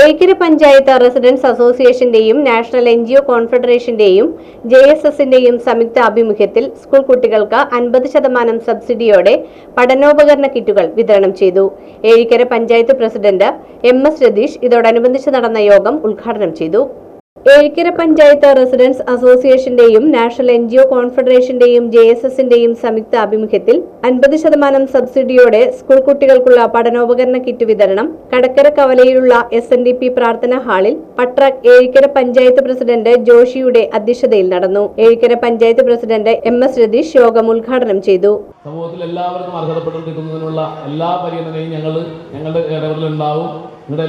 Ezhikkara panchayat residence അസോസിയേഷന്റെയും national N G O കോൺഫെഡറേഷന്റെയും J S എസിന്റെയും സംയുക്ത ആഭിമുഖ്യത്തിൽ സ്കൂൾ കുട്ടികൾക്ക് അൻപത് ശതമാനം സബ്സിഡിയോടെ പഠനോപകരണ കിറ്റുകൾ വിതരണം ചെയ്തു. Ezhikkara panchayat president M S Ratheesh ഇതോടനുബന്ധിച്ച് നടന്ന യോഗം ഉദ്ഘാടനം ചെയ്തു. ഏഴിക്കര പഞ്ചായത്ത് റെസിഡൻസ് അസോസിയേഷന്റെയും നാഷണൽ എൻ ജി ഒ കോൺഫെഡറേഷന്റെയും ജെ എസ് എസിന്റെയും സംയുക്ത ആഭിമുഖ്യത്തിൽ അൻപത് ശതമാനം സബ്സിഡിയോടെ സ്കൂൾ കുട്ടികൾക്കുള്ള പഠനോപകരണ കിറ്റ് വിതരണം കടക്കര കവലയിലുള്ള എസ് എൻ ഡി പി പ്രാർത്ഥനാ ഹാളിൽ പട്രാക് ഏഴിക്കര പഞ്ചായത്ത് പ്രസിഡന്റ് ജോഷിയുടെ അധ്യക്ഷതയിൽ നടന്നു. Ezhikkara panchayat president M S Ratheesh യോഗം ഉദ്ഘാടനം ചെയ്തു. സമൂഹത്തിൽ എല്ലാവർക്കും അർഹതപ്പെട്ടിരിക്കുന്നതിനുള്ള എല്ലാ പരിഗണനയും ഞങ്ങൾ ഞങ്ങളുടെ ഇടപെടലുണ്ടാവും.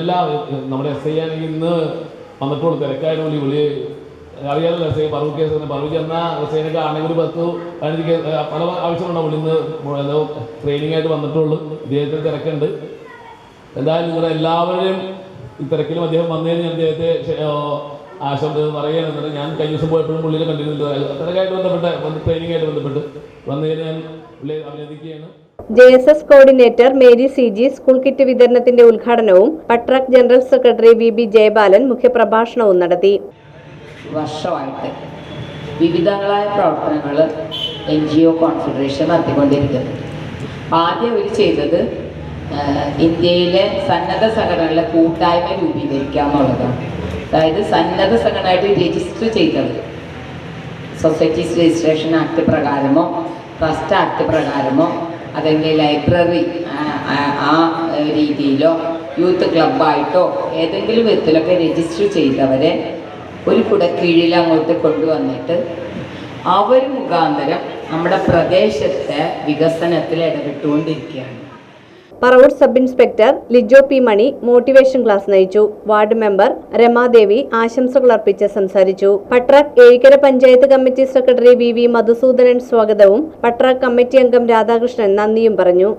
എല്ലാ നമ്മുടെ എസ് ഐ ആണെങ്കിൽ ഇന്ന് വന്നിട്ടുള്ളൂ തിരക്കായിട്ട് വിളി അറിയാമല്ലോ എസ് പറവ് കേസ് പറവ് ചെന്ന എസ് ഐനൊക്കെ ആണെങ്കിൽ ഒരു പത്ത് പതിനഞ്ച് കേസ് പല ആവശ്യമുണ്ടാവും ഇന്ന് ട്രെയിനിങ് ആയിട്ട് വന്നിട്ടുള്ളൂ. ഇദ്ദേഹത്തിന് തിരക്കുണ്ട്. എന്തായാലും നിങ്ങളെ എല്ലാവരെയും ഈ തിരക്കിലും അദ്ദേഹം വന്നതിന് ഞാൻ അദ്ദേഹത്തെ ആശംസ പറയുകയാണെന്നുണ്ട് ഞാൻ കഴിഞ്ഞ ദിവസം പോയപ്പോഴും പുള്ളിയിൽ കണ്ടിരുന്നുണ്ട് തിരക്കായിട്ട് ബന്ധപ്പെട്ട് ട്രെയിനിങ് ആയിട്ട് ബന്ധപ്പെട്ട് വന്നതിന് ഞാൻ പുള്ളിയെ അഭിനന്ദിക്കുകയാണ്. J S S coordinator Mary C G school kit വിതരണത്തിന്റെ ഉദ്ഘാടനവും Patrak general secretary V B Jayabalan മുഖ്യപ്രഭാഷണവും നടത്തി. വർഷമായിട്ട് വിവിധങ്ങളായ പ്രവർത്തനങ്ങൾ എൻ ജി ഒ കോൺഫെഡറേഷൻ നടത്തിക്കൊണ്ടിരിക്കുന്നു. ആദ്യം അവർ ചെയ്തത് ഇന്ത്യയിലെ സന്നദ്ധ സംഘടനകളെ കൂട്ടായ്മ രൂപീകരിക്കുക എന്നുള്ളതാണ്. അതായത് സന്നദ്ധ സംഘടനയായിട്ട് രജിസ്റ്റർ ചെയ്തത്. സൊസൈറ്റീസ് രജിസ്ട്രേഷൻ ആക്ട് പ്രകാരമോ ട്രസ്റ്റ് ആക്ട് പ്രകാരമോ അല്ലെങ്കിൽ ലൈബ്രറി. ആ- രീതിയിലോ യൂത്ത് ക്ലബ്ബായിട്ടോ ഏതെങ്കിലും വിധത്തിലൊക്കെ രജിസ്റ്റർ ചെയ്തവരെ ഒരു കുടക്കീഴിൽ അങ്ങോട്ട് കൊണ്ടുവന്നിട്ട് അവർ മുഖാന്തരം നമ്മുടെ പ്രദേശത്തെ വികസനത്തിൽ ഇടപെട്ടുകൊണ്ടിരിക്കുകയാണ്. Paravur sub inspector Lijo P Mani motivation class നയിച്ചു. വാർഡ് മെമ്പർ രമാദേവി ആശംസകൾ അർപ്പിച്ച് സംസാരിച്ചു. Patrak Ezhikkara panchayat committee secretary V V Madhusudanan സ്വാഗതവും പട്രാക് കമ്മിറ്റി അംഗം രാധാകൃഷ്ണൻ നന്ദിയും പറഞ്ഞു.